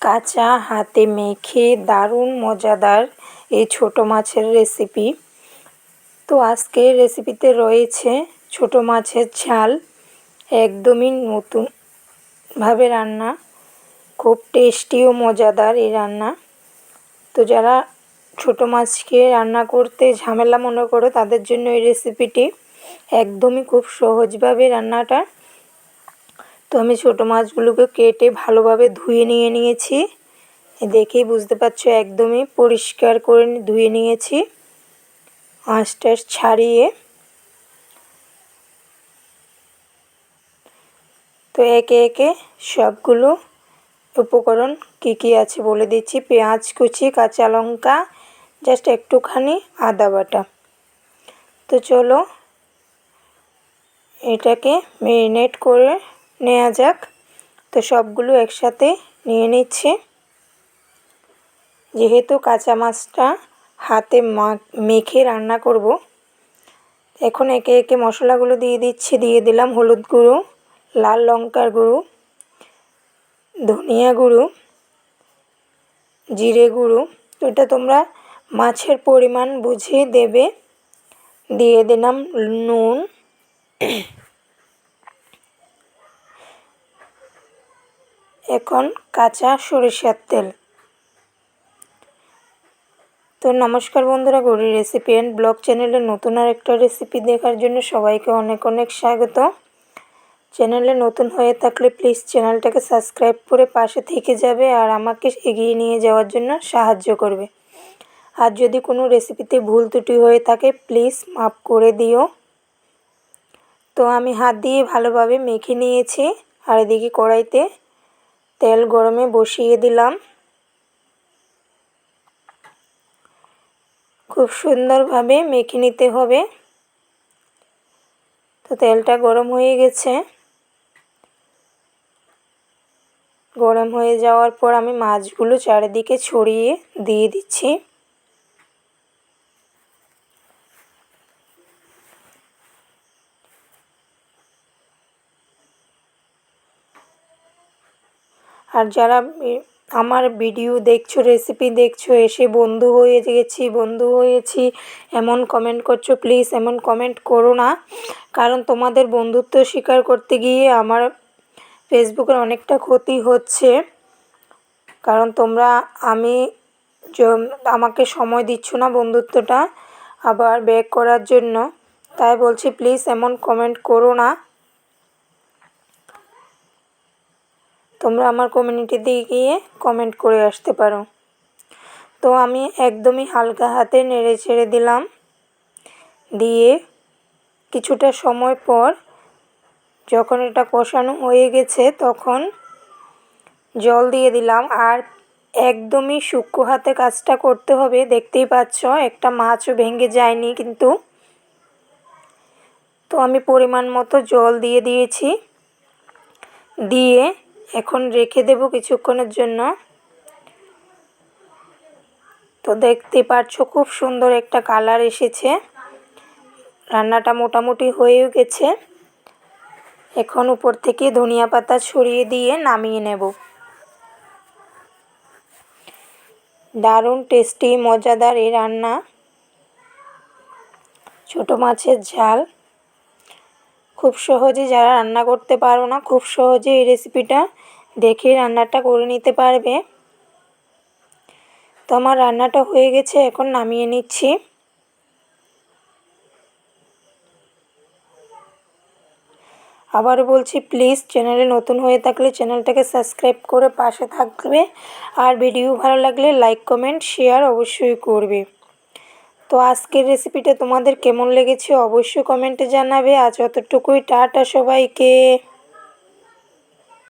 কাঁচা হাতে মেখে দারুণ মজাদার এই ছোটো মাছের রেসিপি তো আজকের রেসিপিতে রয়েছে ছোটো মাছের ঝাল, একদমই নতুনভাবে রান্না, খুব টেস্টি ও মজাদার এই রান্না। তো যারা ছোটো মাছকে রান্না করতে ঝামেলা মনে করো তাদের জন্য এই রেসিপিটি একদমই খুব সহজভাবে রান্নাটা তো আমি ছোটো মাছগুলোকে কেটে ভালোভাবে ধুয়ে নিয়ে নিয়েছি। দেখেই বুঝতে পারছ একদমই পরিষ্কার করে ধুয়ে নিয়েছি। আঁশ ছাড়িয়ে। তো একে একে সবগুলো উপকরণ কী কী আছে বলে দিচ্ছি। পেঁয়াজ কুচি, কাঁচা লঙ্কা, জাস্ট একটুখানি আদা বাটা। তো চলো এটাকে মেরিনেট করে নেওয়া যাক। তো সবগুলো একসাথে নিয়ে নিচ্ছে। যেহেতু কাঁচা মাছটা হাতে মেখে রান্না করব, এখন একে একে মশলাগুলো দিয়ে দিচ্ছি। দিয়ে দিলাম হলুদ গুঁড়ো, লাল লঙ্কার গুঁড়ো, ধনিয়া গুঁড়ো, জিরে গুঁড়ো। তো এটা তোমরা মাছের পরিমাণ বুঝে দেবে। দিয়ে দিলাম নুন। এখন কাঁচা সরিষার তেল। তো নমস্কার বন্ধুরা গৌরী রেসিপি অ্যান্ড ব্লগ চ্যানেলের নতুন আর একটা রেসিপি দেখার জন্য সবাইকে অনেক অনেক স্বাগত। চ্যানেলে নতুন হয়ে থাকলে প্লিজ চ্যানেলটাকে সাবস্ক্রাইব করে পাশে থেকে যাবে আর আমাকে এগিয়ে নিয়ে যাওয়ার জন্য সাহায্য করবে। আর যদি কোনো রেসিপিতে ভুল ত্রুটি হয়ে থাকে প্লিজ মাফ করে দিও। তো আমি হাত দিয়ে ভালোভাবে মেখে নিয়েছি, আর এদিকে কড়াইতে তেল গরমে বসিয়ে দিলাম। খুব সুন্দরভাবে মেখে নিতে হবে। তো তেলটা গরম হয়ে গেছে। গরম হয়ে যাওয়ার পর আমি মাছগুলো চারিদিকে ছড়িয়ে দিয়ে দিচ্ছি। আর যারা আমার ভিডিও দেখছ রেসিপি দেখছ, এসে বন্ধু হয়ে গেছি, বন্ধু হয়েছি, এমন কমেন্ট করছ প্লিজ এমন কমেন্ট করো না। কারণ তোমাদের বন্ধুত্ব স্বীকার করতে গিয়ে আমার ফেসবুকের অনেকটা ক্ষতি হচ্ছে। কারণ তোমরা, আমি আমাকে সময় দিচ্ছ না বন্ধুত্বটা আবার ব্যাক করার জন্য। তাই বলছি প্লিজ এমন কমেন্ট করো না। তোমরা আমার কমিউনিটিতে গিয়ে কমেন্ট করে আসতে পারো। তো আমি একদমই হালকা হাতে নেড়ে ছেড়ে দিলাম। দিয়ে কিছুটা সময় পর যখন এটা কষানো হয়ে গেছে তখন জল দিয়ে দিলাম। আর একদমই সূক্ষ্ম হাতে কাজটা করতে হবে। দেখতেই পাচ্ছ একটা মাছও ভেঙে যায়নি কিন্তু। তো আমি পরিমাণ মতো জল দিয়ে দিয়েছি। দিয়ে এখন রেখে দেব কিছুক্ষণের জন্য। তো দেখতে পাচ্ছ খুব সুন্দর একটা কালার এসেছে। রান্নাটা মোটামুটি হয়েও গেছে। এখন উপর থেকে ধনিয়া পাতা ছড়িয়ে দিয়ে নামিয়ে নেব। দারুণ টেস্টি, মজাদার এই রান্না। ছোটো মাছের ঝাল। খুব সহজে যারা রান্না করতে পারো না, খুব সহজে এই রেসিপিটা দেখে রান্নাটা করে নিতে পারবে। তো আমার রান্নাটা হয়ে গেছে, এখন নামিয়ে নিচ্ছি। আবার বলছি প্লিজ চ্যানেলে নতুন হয়ে থাকলে চ্যানেলটাকে সাবস্ক্রাইব করে পাশে থাকবে। আর ভিডিও ভালো লাগলে লাইক কমেন্ট শেয়ার অবশ্যই করবে। তো আজকের রেসিপিটা তোমাদের কেমন লেগেছে অবশ্যই কমেন্টে জানাবে। আজ অতটুকুই টাটা সবাইকে।